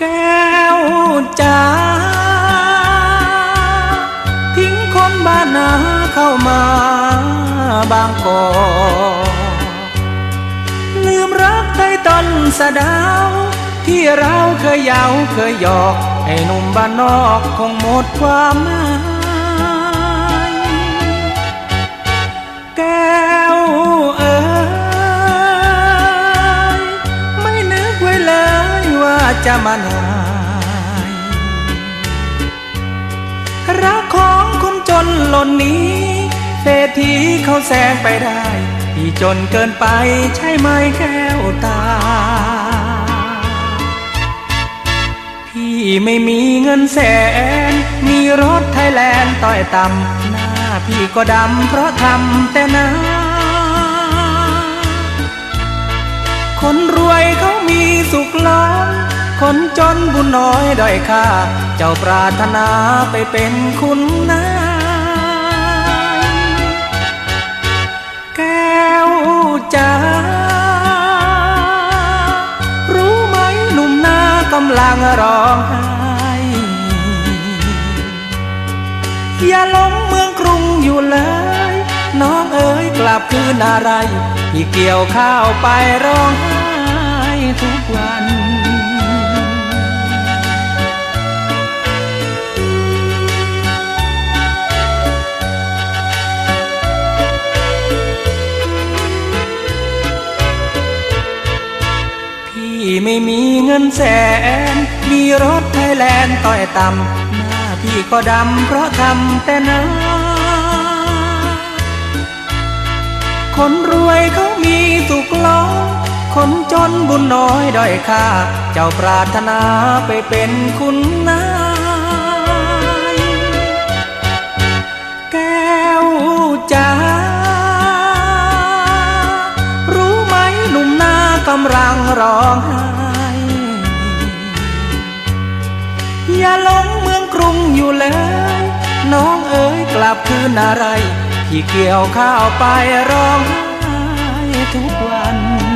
แก้วจ๋าทิ้งคนบ้านนาเข้ามาบางกอกลืมรักไทยตอนสะดาว ที่เราเคยเยาวเคยหยอก ให้หนุ่มบ้านนอกคงหมดความหมาย จะมานายรักของคนจนหล่นนี้เศรษฐีเขาแซงไปได้ที่จนเกินไปใช่ไหมแก้วตา พี่ไม่มีเงินแสน มีรถไทยแลนด์ต่อยต่ำหน้าพี่ก็ดำเพราะทำแต่นา คนจนบุญน้อยด้อยค่า เจ้าปรารถนาไปเป็นคุณนายแก้วจ๋ารู้ไหมหนุ่มนากำลังร้องไห้อย่าหลงเมืองกรุงอยู่เลย น้องเอ๋ยกลับคืนอะไร ที่เกี่ยวข้าวไปร้องไห้ทุกวัน พี่ไม่มีเงินแสน มีรถไทยแลนด์ต่อยต่ำหน้าพี่ก็ดำเพราะทำแต่นาคนรวยเขามีสุขล้อคนจนบุญน้อยด้อยค่า เจ้าปรารถนาไปเป็นคุณนา กำลังร้องไห้อย่าหลงเมืองกรุงอยู่เลย น้องเอ๋ยกลับคืนอะไร ที่เกี่ยวข้าวไปร้องไห้ทุกวัน